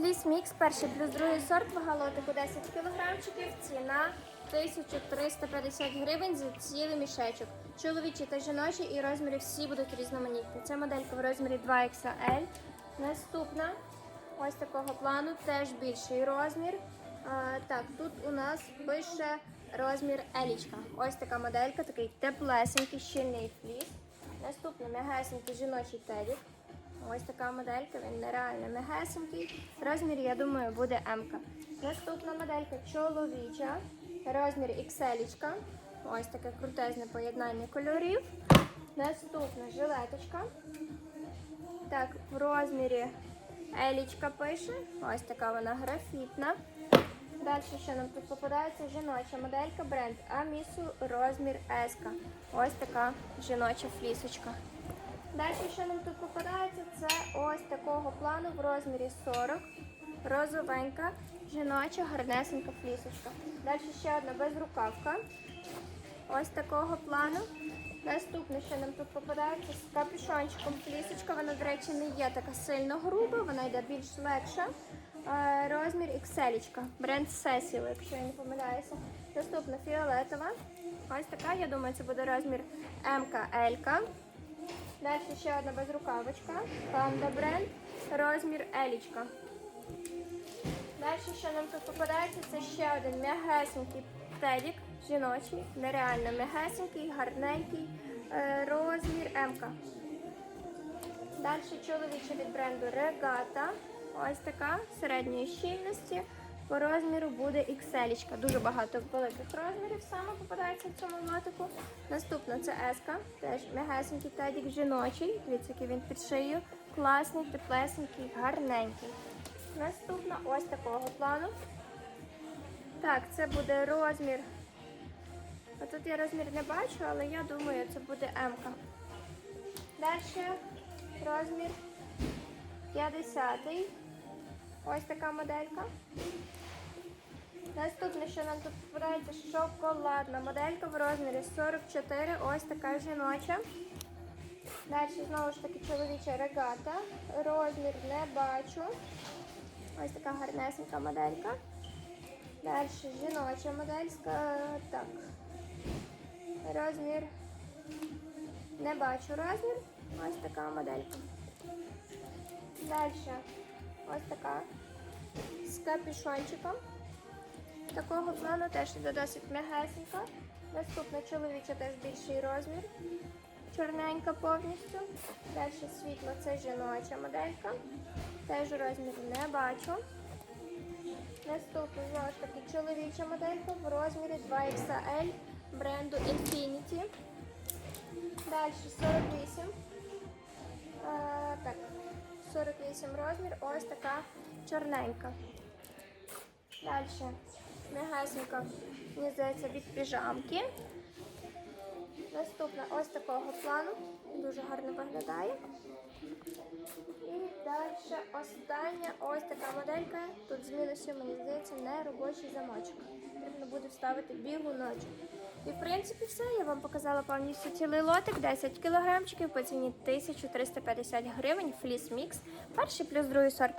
Ліс мікс, перший плюс другий сорт, вага лотику 10 кілограмчиків, ціна 1350 гривень за цілий мішечок. Чоловічі та жіночі і розміри всі будуть різноманітні. Це моделька в розмірі 2XL. Наступна ось такого плану, теж більший розмір. А, так, тут у нас пише розмір Елічка. Ось така моделька, такий теплесенький, щільний фліс. Наступний м'ягесенький жіночий тедік. Ось така моделька, він нереально м'ягесенький. Розмір, я думаю, буде М. Наступна моделька чоловіча, розмір XL. Ось таке крутезне поєднання кольорів. Наступна жилеточка. Так, в розмірі Елічка пише. Ось така вона графітна. Далі, що нам тут попадається, жіноча моделька бренд Амісу розмір S. Ось така жіноча флісочка. Далі, що нам тут попадається, це ось такого плану в розмірі 40. Розовенька, жіноча, гарнесенька флісочка. Далі ще одна безрукавка. Ось такого плану. Наступне, що нам тут попадається з капюшончиком флісочка. Вона, до речі, не є така сильно груба, вона йде більш легша. Е, Розмір XL, бренд Cecil, якщо я не помиляюся. Наступна фіолетова. Ось така, я думаю, це буде розмір МК-Л. Далі ще одна безрукавочка. Panda бренд, розмір Елічка. Далі, що нам тут попадається, це ще один м'ягесенький тедік, жіночий, нереально м'ягесенький, гарненький, е, розмір М. Далі чоловічий від бренду Регата. Ось така середньої щільності. По розміру буде XL. Дуже багато великих розмірів саме попадається в цьому лотику. Наступна це S, теж м'ягесенький тедік жіночий. Дивіться, який він під шию. Класний, теплесенький, гарненький. Наступна ось такого плану. Так, це буде розмір. А тут я розмір не бачу, але я думаю, це буде М. -ка. Далі розмір 50. Ось така моделька. Наступне, що нам тут попадається, шоколадна моделька в розмірі 44. Ось така жіноча. Далі знову ж таки чоловіча регата. Розмір не бачу. Ось така гарнесенька моделька. Далі жіноча модельська. Так. Розмір. Не бачу розмір. Ось така моделька. Далі ось така з капюшончиком. Такого плану теж іде досить м'ягесенька. Наступна чоловіча теж більший розмір. Чорненька повністю. Далі світло це жіноча моделька. Теж розмір не бачу. Наступна знову ж таки чоловіча моделька в розмірі 2XL бренду Infinity. Далі 48. А, так, 48 розмір. Ось така чорненька. Далі м'ягесенька, мені здається, від піжамки. Наступна ось такого плану. Дуже гарно виглядає. І далі остання ось така моделька. Тут з мені здається, не робочий замочок. Потрібно буде вставити бігуночок. І в принципі все. Я вам показала повністю цілий лотик, 10 кілограмчиків по ціні 1350 гривень, фліс мікс, перший плюс другий сорт.